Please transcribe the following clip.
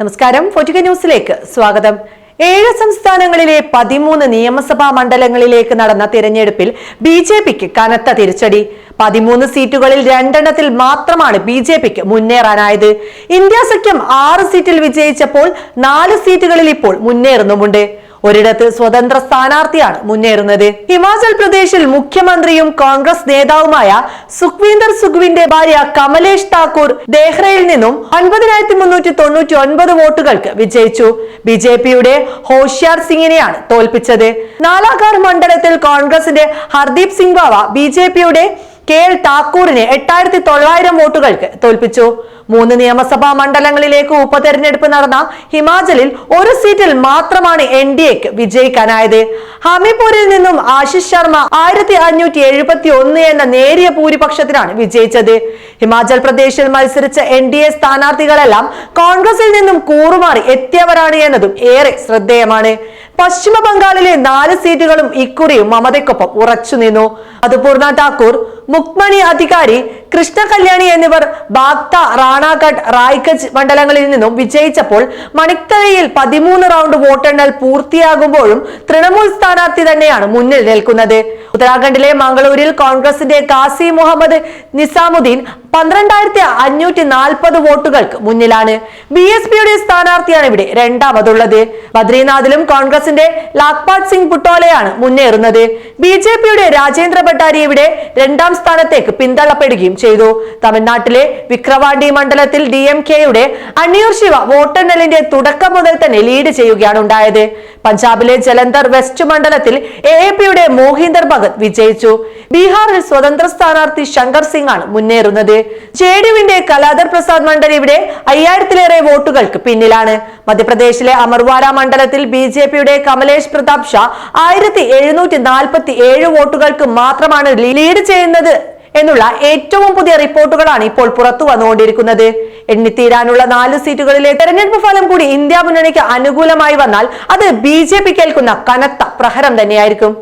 നമസ്കാരം. ഫോർട്ടിക ന്യൂസിലേക്ക് സ്വാഗതം. ഏഴ് സംസ്ഥാനങ്ങളിലെ പതിമൂന്ന് നിയമസഭാ മണ്ഡലങ്ങളിലേക്ക് നടന്ന തിരഞ്ഞെടുപ്പിൽ ബി ജെ പിക്ക് കനത്ത തിരിച്ചടി. പതിമൂന്ന് സീറ്റുകളിൽ രണ്ടെണ്ണത്തിൽ മാത്രമാണ് ബി ജെ പിക്ക് മുന്നേറാനായത്. ഇന്ത്യ സഖ്യം ആറ് സീറ്റിൽ വിജയിച്ചപ്പോൾ നാല് സീറ്റുകളിൽ ഇപ്പോൾ മുന്നേറുന്നുമുണ്ട്. ഒരിടത്ത് സ്വതന്ത്ര സ്ഥാനാർത്ഥിയാണ് മുന്നേറുന്നത്. ഹിമാചൽ പ്രദേശിൽ മുഖ്യമന്ത്രിയും കോൺഗ്രസ് നേതാവുമായ സുഖ്വീന്ദർ സുഖുവിന്റെ ഭാര്യ കമലേഷ് താക്കൂർ ദേഹ്റയിൽ നിന്നും ഒൻപതിനായിരത്തി മുന്നൂറ്റി തൊണ്ണൂറ്റി ഒൻപത് വോട്ടുകൾക്ക് വിജയിച്ചു. ബി ജെ പിയുടെ ഹോഷ്യാർ സിംഗിനെയാണ് തോൽപ്പിച്ചത്. നാലാഘാർ മണ്ഡലത്തിൽ കോൺഗ്രസിന്റെ ഹർദീപ് സിംഗ് ബാവ ബി ജെ പിയുടെ കെ എൽ താക്കൂറിനെ എട്ടായിരത്തി തൊള്ളായിരം വോട്ടുകൾക്ക് തോൽപ്പിച്ചു. മൂന്ന് നിയമസഭാ മണ്ഡലങ്ങളിലേക്ക് ഉപതെരഞ്ഞെടുപ്പ് നടന്ന ഹിമാചലിൽ ഒരു സീറ്റിൽ മാത്രമാണ് എൻ ഡി എക്ക് വിജയിക്കാനായത്. ഹമീപൂരിൽ നിന്നും ആശിഷ് ശർമ്മ ആയിരത്തി അഞ്ഞൂറ്റി എഴുപത്തി ഒന്ന് എന്ന നേരിയ ഭൂരിപക്ഷത്തിനാണ് വിജയിച്ചത്. ഹിമാചൽ പ്രദേശിൽ മത്സരിച്ച എൻ ഡി എ സ്ഥാനാർത്ഥികളെല്ലാം കോൺഗ്രസിൽ നിന്നും കൂറുമാറി എത്തിയവരാണ് എന്നതും ഏറെ ശ്രദ്ധേയമാണ്. പശ്ചിമ ബംഗാളിലെ നാല് സീറ്റുകളും ഇക്കുറിയും മമതയ്ക്കൊപ്പം ഉറച്ചു നിന്നു അത് പൂർണ ഠാക്കൂർ മുക്മണി അധികാരി കൃഷ്ണ കല്യാണി എന്നിവർ ബാഗ്ത റാണാഘട്ട് റായ്ഗഞ്ച് മണ്ഡലങ്ങളിൽ നിന്നും വിജയിച്ചപ്പോൾ മണിക്കരയിൽ പതിമൂന്ന് റൗണ്ട് വോട്ടെണ്ണൽ പൂർത്തിയാകുമ്പോഴും തൃണമൂൽ സ്ഥാനാർത്ഥി തന്നെയാണ് മുന്നിൽ നിൽക്കുന്നത്. ഉത്തരാഖണ്ഡിലെ മംഗളൂരിൽ കോൺഗ്രസിന്റെ കാസി മുഹമ്മദ് നിസാമുദ്ദീൻ പന്ത്രണ്ടായിരത്തി അഞ്ഞൂറ്റി നാൽപ്പത് വോട്ടുകൾക്ക് മുന്നിലാണ്. ബി എസ് പിയുടെ സ്ഥാനാർത്ഥിയാണ് ഇവിടെ രണ്ടാമതുള്ളത്. ബദ്രീനാഥിലും കോൺഗ്രസിന്റെ ലാക്പാൽ സിംഗ് പുട്ടോലയാണ് മുന്നേറുന്നത്. ബി ജെ പിയുടെ രാജേന്ദ്ര ഭട്ടാരി ഇവിടെ രണ്ടാം സ്ഥാനത്തേക്ക് പിന്തള്ളപ്പെടുകയും ചെയ്തു. തമിഴ്നാട്ടിലെ വിക്രവാണ്ടി മണ്ഡലത്തിൽ ഡി എം കെയുടെ അണിയൂർ ശിവ വോട്ടെണ്ണലിന്റെ തുടക്കം മുതൽ തന്നെ ലീഡ് ചെയ്യുകയാണ് ഉണ്ടായത്. പഞ്ചാബിലെ ജലന്ധർ വെസ്റ്റ് മണ്ഡലത്തിൽ എ എ പിയുടെ മോഹിന്ദർ ഭഗത് വിജയിച്ചു. ബീഹാറിൽ സ്വതന്ത്ര സ്ഥാനാർത്ഥി ശങ്കർ സിംഗ് ആണ് മുന്നേറുന്നത്. ജെ ഡിയുവിന്റെ കലാധർ പ്രസാദ് മണ്ഡൽ ഇവിടെ അയ്യായിരത്തിലേറെ വോട്ടുകൾക്ക് പിന്നിലാണ്. മധ്യപ്രദേശിലെ അമർവാര മണ്ഡലത്തിൽ ബി ജെ പിയുടെ കമലേഷ് പ്രതാപ് ഷാ ആയിരത്തി എഴുന്നൂറ്റി നാൽപ്പത്തി ഏഴ് വോട്ടുകൾക്ക് മാത്രമാണ് ലീഡ് ചെയ്യുന്നത് എന്നുള്ള ഏറ്റവും പുതിയ റിപ്പോർട്ടുകളാണ് ഇപ്പോൾ പുറത്തു വന്നുകൊണ്ടിരിക്കുന്നത്. എണ്ണിത്തീരാനുള്ള നാല് സീറ്റുകളിലെ തെരഞ്ഞെടുപ്പ് ഫലം കൂടി ഇന്ത്യ മുന്നണിക്ക് അനുകൂലമായി വന്നാൽ അത് ബി ജെ കനത്ത പ്രഹരം തന്നെയായിരിക്കും.